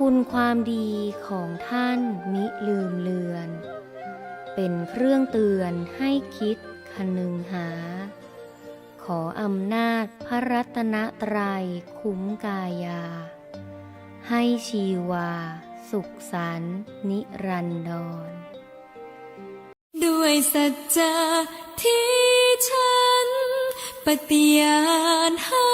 คุณความดีของท่านมิลืมเลือน เป็นเครื่องเตือนให้คิดคนึงหา ขออำนาจพระรัตนตรัยคุ้มกายา ให้ชีวา สุขสันนิรันดร ด้วยสัจจะที่ฉันปฏิญาณให้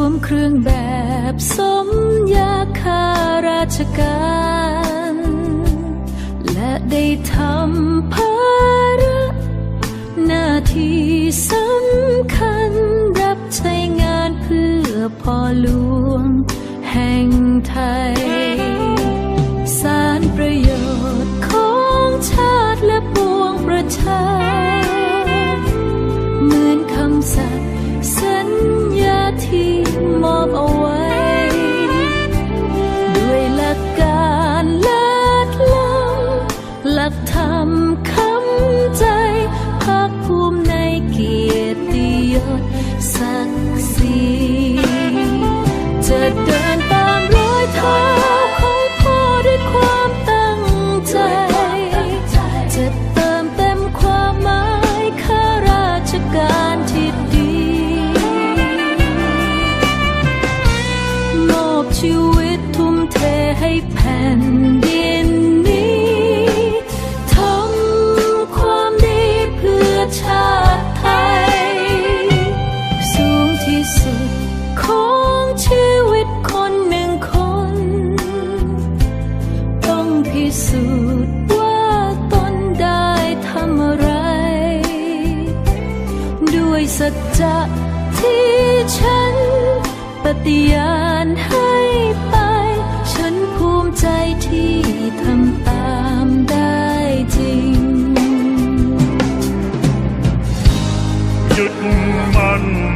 วมเครื่องแบบสมยาคาราชการ และได้ทำภาระหน้าที่สำคัญรับใช้งานเพื่อพ่อหลวง ด้วยสัจจะที่ฉัน ปฏิญาณให้ไป ฉันภูมิใจที่ทำตามได้จริง ยึดมัน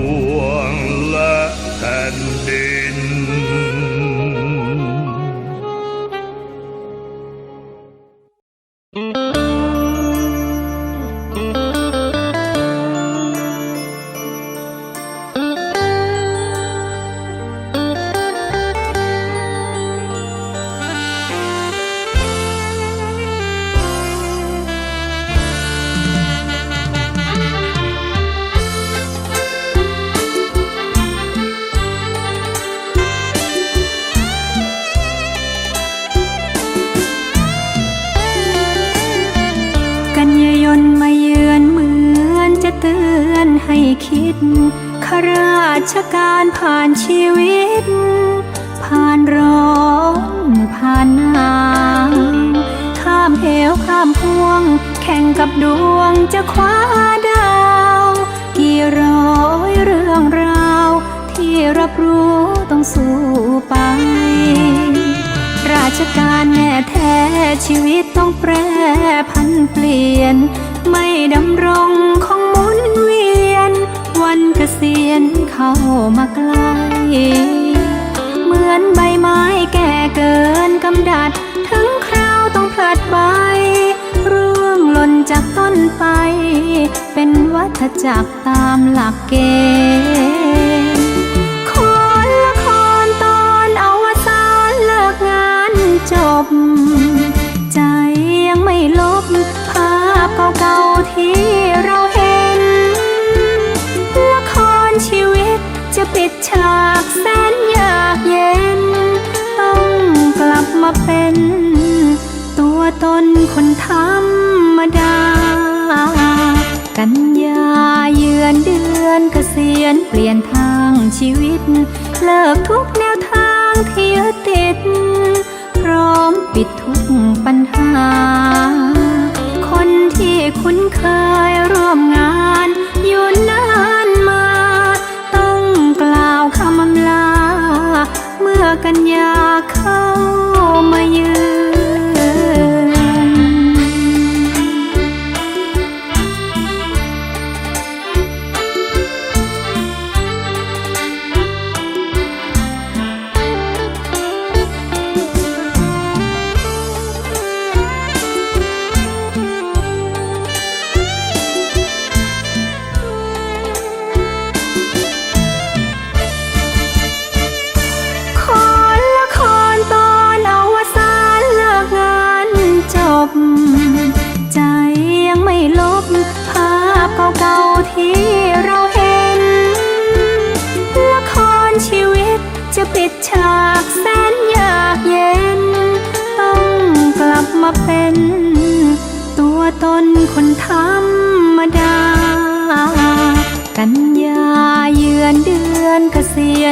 คิดข้าราชการผ่านชีวิต ผ่านร้อนผ่านหนาวข้ามเหวข้ามพวง แข่งกับดวงจะคว้าดาว กี่ร้อยเรื่องราว ที่รับรู้ต้องสู้ไป ราชการแน่แท้ชีวิตต้องแปรพันเปลี่ยน ไม่ดำรงคง เข้ามาใกล้ เหมือนใบไม้แก่เกินกำดัด ถึงคราวต้องพลัดใบ ร่วงหล่นจากต้นไป เป็นวัฏจักรตามหลักเกณฑ์ ฉากแสนยากเย็น ต้องกลับมาเป็น ตัวตนคนธรรมดา กันยาเยือนเดือนเกษียณเปลี่ยนทางชีวิต เลิกทุกแนวทางที่ยึดติด พร้อมปิดทุกปัญหา คนที่คุ้นเคยร่วมงานอยู่นาน กันยาเข้ามาเยือน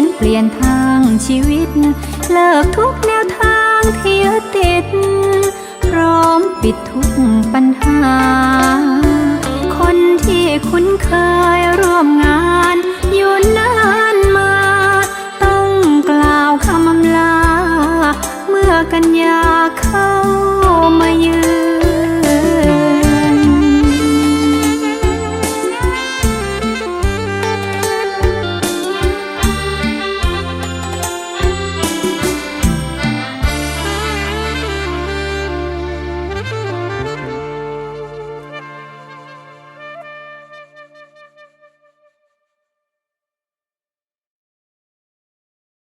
นเปลี่ยนทางชีวิต เลิกทุกแนวทางที่ยึดติด พร้อมปิดทุกปัญหา คนที่คุ้นเคยร่วมงานอยู่นานมา ต้องกล่าวคำอำลา เมื่อกัญญาเข้ามาเยือน